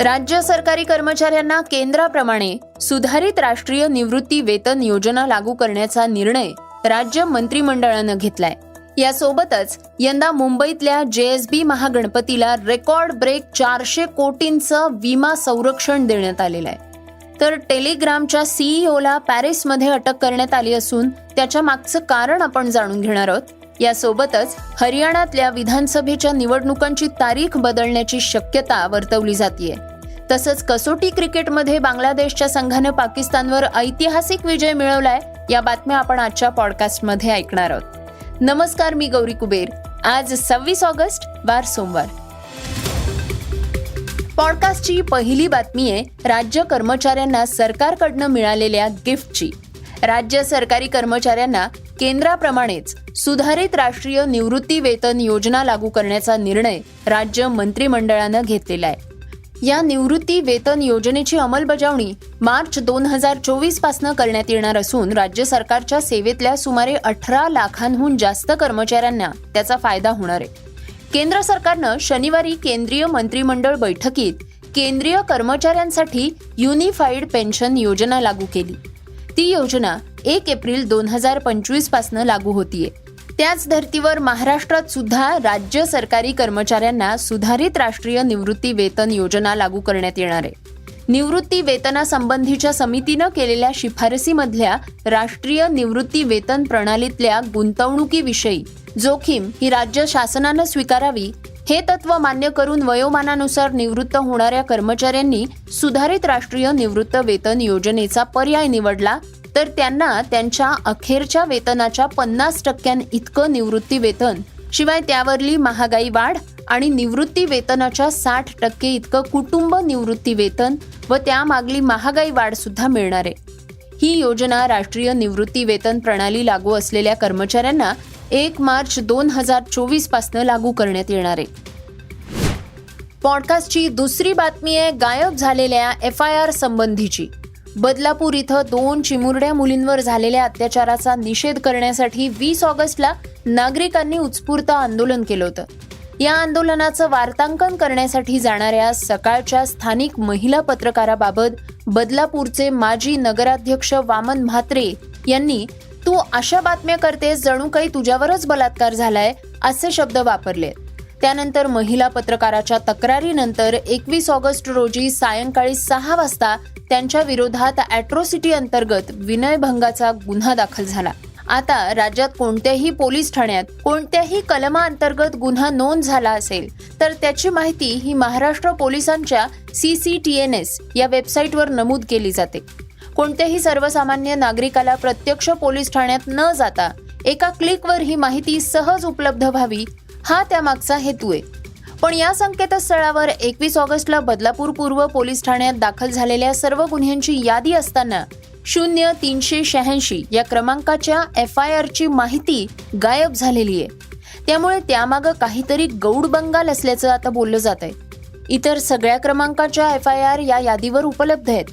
राज्य सरकारी कर्मचाऱ्यांना केंद्राप्रमाणे सुधारित राष्ट्रीय निवृत्ती वेतन योजना लागू करण्याचा निर्णय राज्य मंत्रिमंडळानं घेतलाय. यासोबतच यंदा मुंबईतल्या जेएसबी महागणपतीला रेकॉर्ड ब्रेक चारशे कोटींचं विमा संरक्षण देण्यात आलेलं आहे. तर टेलिग्रामच्या सीईओला पॅरिसमध्ये अटक करण्यात आली असून त्याच्या मागचं कारण आपण जाणून घेणार आहोत. यासोबतच हरियाणातल्या विधानसभेच्या निवडणुकांची तारीख बदलण्याची शक्यता वर्तवली जाते तसंच कसोटी क्रिकेटमध्ये बांगलादेशच्या संघानं पाकिस्तानवर ऐतिहासिक विजय मिळवलाय या बातम्या आपण आजच्या पॉडकास्टमध्ये ऐकणार आहोत. नमस्कार मी गौरी कुबेर. आज सव्वीस ऑगस्ट वार सोमवार. पॉडकास्टची पहिली बातमी आहे राज्य कर्मचाऱ्यांना सरकारकडनं मिळालेल्या गिफ्टची. राज्य सरकारी कर्मचाऱ्यांना केंद्राप्रमाणेच सुधारित राष्ट्रीय निवृत्ती वेतन योजना लागू करण्याचा निर्णय राज्य मंत्रिमंडळानं घेतलेला आहे. या निवृत्ती वेतन योजनेची अंमलबजावणी मार्च दोन हजार चोवीस पासनं करण्यात येणार असून राज्य सरकारच्या सेवेतल्या सुमारे अठरा लाखांहून जास्त कर्मचाऱ्यांना त्याचा फायदा होणार आहे. केंद्र सरकारनं शनिवारी केंद्रीय मंत्रिमंडळ बैठकीत केंद्रीय कर्मचाऱ्यांसाठी युनिफाईड पेन्शन योजना लागू केली. ती योजना एक एप्रिल दोन हजार पंचवीस पासनं लागू होतीये. त्याच धर्तीवर महाराष्ट्रात सुद्धा राज्य सरकारी कर्मचाऱ्यांना सुधारित राष्ट्रीय निवृत्ती वेतन योजना लागू करण्यात येणार आहे. निवृत्ती वेतनासंबंधीच्या समितीनं केलेल्या शिफारसीमधल्या राष्ट्रीय निवृत्ती वेतन प्रणालीतल्या गुंतवणुकीविषयी जोखीम ही राज्य शासनानं स्वीकारावी हे तत्व मान्य करून वयोमानानुसार निवृत्त होणाऱ्या कर्मचाऱ्यांनी सुधारित राष्ट्रीय निवृत्त वेतन योजनेचा पर्याय निवडला तर त्यांना त्यांच्या अखेरच्या वेतनाच्या पन्नास टक्क्यां इतकं निवृत्ती वेतन. शिवाय त्यावरली महागाई वाढ आणि निवृत्ती वेतनाच्या साठ टक्के इतकं कुटुंब निवृत्ती वेतन व त्यामागली महागाई वाढ सुद्धा मिळणार. आहे ही योजना राष्ट्रीय निवृत्ती वेतन प्रणाली लागू असलेल्या कर्मचाऱ्यांना एक मार्च दोन हजार चोवीस पासनं लागू करण्यात येणार. आहे पॉडकास्टची दुसरी बातमी आहे गायब झालेल्या एफ आय आर संबंधीची. बदलापूर इथं दोन चिमुरड्या मुलींवर झालेल्या अत्याचाराचा निषेध करण्यासाठी वीस ऑगस्टला नागरिकांनी उत्स्फूर्त आंदोलन केलं होतं. या आंदोलनाचं वार्तांकन करण्यासाठी जाणाऱ्या सकाळच्या स्थानिक महिला पत्रकाराबाबत बदलापूरचे माजी नगराध्यक्ष वामन म्हात्रे यांनी तू अशा बातम्या करतेस जणू काही तुझ्यावरच बलात्कार झालाय असे शब्द वापरले. त्यानंतर महिला पत्रकाराच्या तक्रारीनंतर एकवीस ऑगस्ट रोजी सायंकाळी सहा वाजता त्यांच्या विरोधात अॅट्रोसिटी अंतर्गत विनयभंगाचा गुन्हा दाखल झाला. आता राज्यात कोणत्याही पोलीस ठाण्यात कोणत्याही कलमाअंतर्गत गुन्हा नोंद झाला असेल तर त्याची माहिती ही महाराष्ट्र पोलिसांच्या C C T N S या वेबसाईटवर नमूद केली जाते. कोणत्याही सर्वसामान्य नागरिकाला प्रत्यक्ष पोलीस ठाण्यात न जाता एका क्लिकवर ही माहिती सहज उपलब्ध व्हावी हा त्यामागचा हेतू आहे. पण या संकेतस्थळावर एकवीस ऑगस्टला बदलापूर पूर्व पोलीस ठाण्यात दाखल झालेल्या सर्व गुन्ह्यांची यादी असताना शून्य तीनशे शहाऐंशी या क्रमांकाच्या एफ आय आरची माहिती गायब झालेली आहे. त्यामुळे त्यामागं काहीतरी गौड बंगाल असल्याचं आता बोललं जात आहे. इतर सगळ्या क्रमांकाच्या एफ आय आर या यादीवर उपलब्ध आहेत.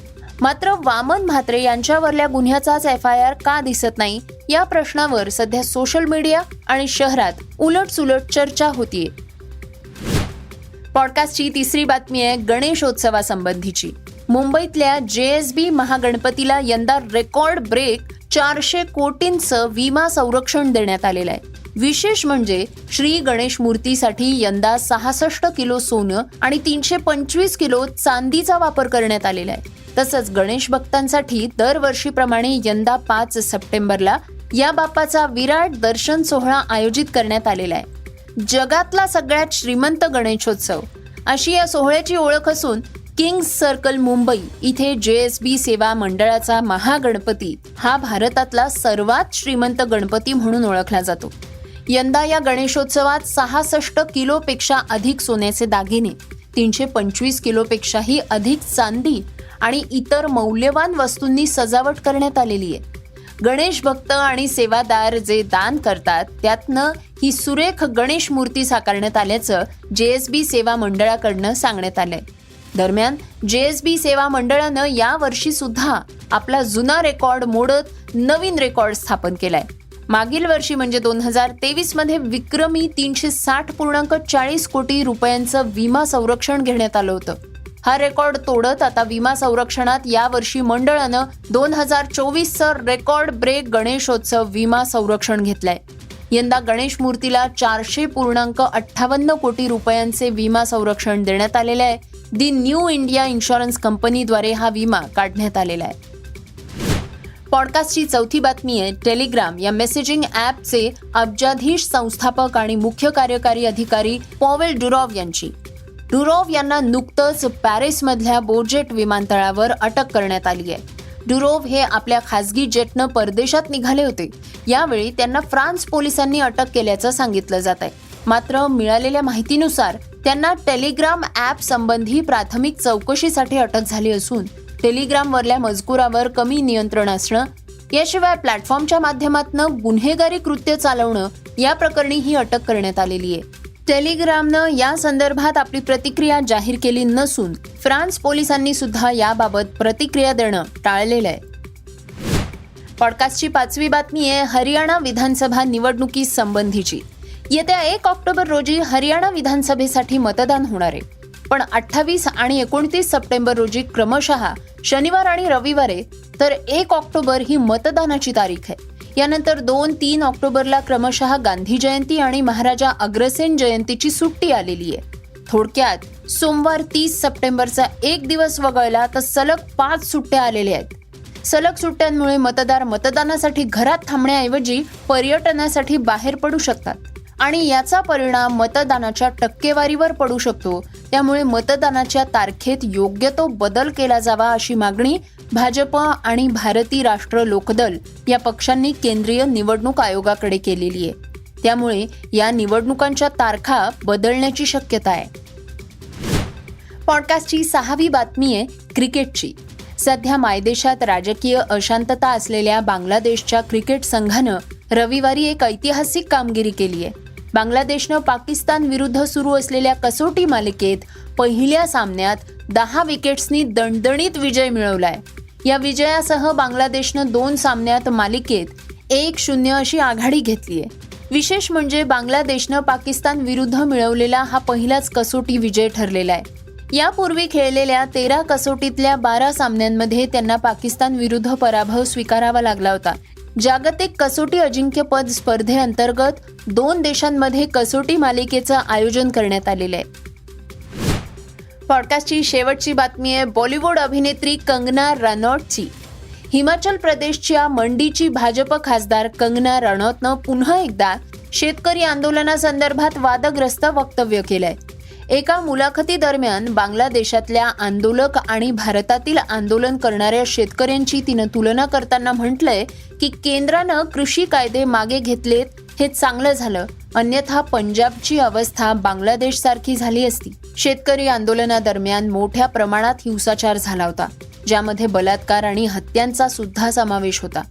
मात्र वामन म्हात्रे यांच्यावरल्या गुन्ह्याचाच एफ आय आर का दिसत नाही या प्रश्नावर सध्या सोशल मीडिया आणि शहरात उलट सुलट चर्चा होतीये. पॉडकास्टची तिसरी बातमी आहे गणेशोत्सवासंबंधीची मुंबईतल्या जे एस बी महागणपतीला यंदा रेकॉर्ड ब्रेक चारशे कोटींचं विमा संरक्षण देण्यात आलेलं आहे. विशेष म्हणजे श्री गणेश मूर्तीसाठी यंदा सहासष्ट किलो सोनं आणि तीनशे पंचवीस किलो चांदीचा वापर करण्यात आलेला आहे. तसंच गणेश भक्तांसाठी दरवर्षीप्रमाणे यंदा पाच सप्टेंबरला या बाप्पाचा विराट दर्शन सोहळा आयोजित करण्यात आलेला आहे. जगातला सगळ्यात श्रीमंत गणेशोत्सव. अशी या सोहळ्याची ओळख असून किंग्ज सर्कल मुंबई इथे जे एस बी सेवा मंडळाचा महागणपती हा भारतातला सर्वात श्रीमंत गणपती म्हणून ओळखला जातो. यंदा या गणेशोत्सवात सहासष्ट किलोपेक्षा अधिक सोन्याचे दागिने तीनशे पंचवीस किलोपेक्षाही अधिक चांदी आणि इतर मौल्यवान वस्तूंनी सजावट करण्यात आलेली आहे. गणेश भक्त आणि सेवादार जे दान करतात त्यातनं ही सुरेख गणेश मूर्ती साकारण्यात आल्याचं जेएसबी सेवा मंडळाकडनं सांगण्यात आलंय. दरम्यान जेएसबी सेवा मंडळानं या वर्षी सुद्धा आपला जुना रेकॉर्ड मोडत नवीन रेकॉर्ड स्थापन केलाय. मागील वर्षी म्हणजे दोन हजार तेवीसमध्ये विक्रमी तीनशे साठ पूर्णांक चाळीस कोटी रुपयांचं विमा संरक्षण घेण्यात आलं होतं. हा रेकॉर्ड तोडत आता विमा संरक्षणात यावर्षी मंडळानं दोन हजार चोवीसचं रेकॉर्ड ब्रेक गणेशोत्सव विमा संरक्षण घेतलंय. यंदा गणेश मूर्तीला चारशे पूर्णांक अठ्ठावन्न कोटी रुपयांचे विमा संरक्षण देण्यात आलेले आहे. दी न्यू इंडिया इन्शुरन्स कंपनीद्वारे हा विमा काढण्यात आलेला आहे. पॉडकास्टची चौथी बातमी आहे टेलिग्राम या मेसेजिंग ॲपचे अब्जाधीश संस्थापक आणि मुख्य कार्यकारी अधिकारी पॉवेल डुरॉव यांची. डुरॉव यांना नुकतंच पॅरिसमधल्या बोर्जेट विमानतळावर अटक करण्यात आली आहे. डुरोव हे आपल्या खासगी जेटनं परदेशात निघाले होते. यावेळी त्यांना फ्रान्स पोलिसांनी अटक केल्याचं सांगितलं जात आहे. मात्र मिळालेल्या माहितीनुसार त्यांना टेलिग्राम ॲप संबंधी प्राथमिक चौकशीसाठी अटक झाली असून टेलिग्रामवरल्या मजकुरावर कमी नियंत्रण असणं याशिवाय प्लॅटफॉर्मच्या माध्यमातून गुन्हेगारी कृत्य चालवणं या प्रकरणी ही अटक करण्यात आलेली आहे. टेलिग्रामनं या संदर्भात आपली प्रतिक्रिया जाहीर केली नसून फ्रान्स पोलिसांनी सुद्धा याबाबत प्रतिक्रिया देणं टाळलेलं आहे. पॉडकास्टची पाचवी बातमी आहे हरियाणा विधानसभा निवडणुकी संबंधीची. येत्या एक ऑक्टोबर रोजी हरियाणा विधानसभेसाठी मतदान होणार आहे. पण अठ्ठावीस आणि एकोणतीस सप्टेंबर रोजी क्रमशः शनिवार आणि रविवारे तर एक ऑक्टोबर ही मतदानाची तारीख आहे. यानंतर दोन तीन ऑक्टोबरला क्रमशः गांधी जयंती आणि महाराजा अग्रसेन जयंतीची सुट्टी आलेली आहे. थोडक्यात सोमवार तीस सप्टेंबरचा एक दिवस वगळला तर सलग पाच सुट्ट्या आलेल्या आहेत. सलग सुट्ट्यांमुळे मतदार मतदानासाठी घरात थांबण्याऐवजी पर्यटनासाठी बाहेर पडू शकतात. आणि याचा परिणाम मतदानाच्या टक्केवारीवर पडू शकतो. त्यामुळे मतदानाच्या तारखेत योग्य तो बदल केला जावा अशी मागणी भाजप आणि भारतीय राष्ट्र लोकदल या पक्षांनी केंद्रीय निवडणूक आयोगाकडे केलेली आहे. त्यामुळे या निवडणुकांच्या तारखा बदलण्याची शक्यता आहे. पॉडकास्टची सहावी बातमी आहे क्रिकेटची. सध्या मायदेशात राजकीय अशांतता असलेल्या बांगलादेशच्या क्रिकेट संघानं रविवारी एक ऐतिहासिक कामगिरी केली आहे. बांगलादेशनं पाकिस्तान विरुद्ध सुरू असलेल्या कसोटी मालिकेत पहिल्या सामन्यात दहा विकेट्सनी दणदणीत विजय मिळवलाय. या विजयासह बांगलादेशनं दोन सामन्यात मालिकेत एक शून्य अशी आघाडी घेतली आहे विशेष म्हणजे बांगलादेशनं पाकिस्तान विरुद्ध मिळवलेला हा पहिलाच कसोटी विजय ठरलेला आहे यापूर्वी खेळलेल्या तेरा कसोटीतल्या बारा सामन्यांमध्ये त्यांना पाकिस्तान विरुद्ध पराभव स्वीकारावा लागला होता. जागतिक कसोटी अजिंक्यपद स्पर्धेअंतर्गत दोन देशांमध्ये कसोटी मालिकेचं आयोजन करण्यात आलेलं आहे. पॉडकास्टची शेवटची बातमी आहे बॉलिवूड अभिनेत्री कंगना रनौतची. हिमाचल प्रदेशच्या मंडीची भाजप खासदार कंगना रनौतनं पुन्हा एकदा शेतकरी आंदोलनासंदर्भात वादग्रस्त वक्तव्य केलंय. एका मुलाखतीदरम्यान बांगलादेशातल्या आंदोलक आणि भारतातील आंदोलन करणाऱ्या शेतकऱ्यांची तिनं तुलना करताना म्हटलंय की केंद्रानं कृषी कायदे मागे घेतलेत हे चांगलं झालं. अन्यथा पंजाबची अवस्था बांगलादेश सारखी झाली असती. शेतकरी आंदोलनादरम्यान मोठ्या प्रमाणात हिंसाचार झाला होता ज्यामध्ये बलात्कार आणि हत्यांचा सुद्धा समावेश होता.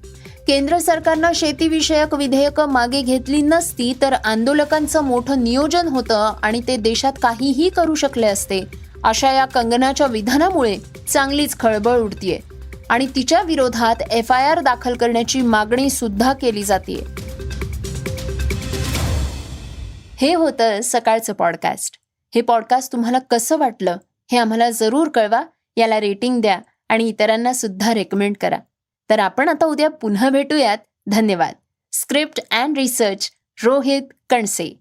केंद्र सरकारनं शेतीविषयक विधेयकं मागे घेतली नसती तर आंदोलकांचं मोठं नियोजन होतं आणि ते देशात काहीही करू शकले असते. अशा या कंगनाच्या विधानामुळे चांगलीच खळबळ उडतीये. आणि तिच्या विरोधात एफ आय आर दाखल करण्याची मागणी सुद्धा केली जाते हे होतं सकाळचं पॉडकास्ट. हे पॉडकास्ट तुम्हाला कसं वाटलं हे आम्हाला जरूर कळवा. याला रेटिंग द्या आणि इतरांना सुद्धा रेकमेंड करा. तर आपण आता उद्या पुन्हा भेटूयात. धन्यवाद. Script and research Rohit Kanse.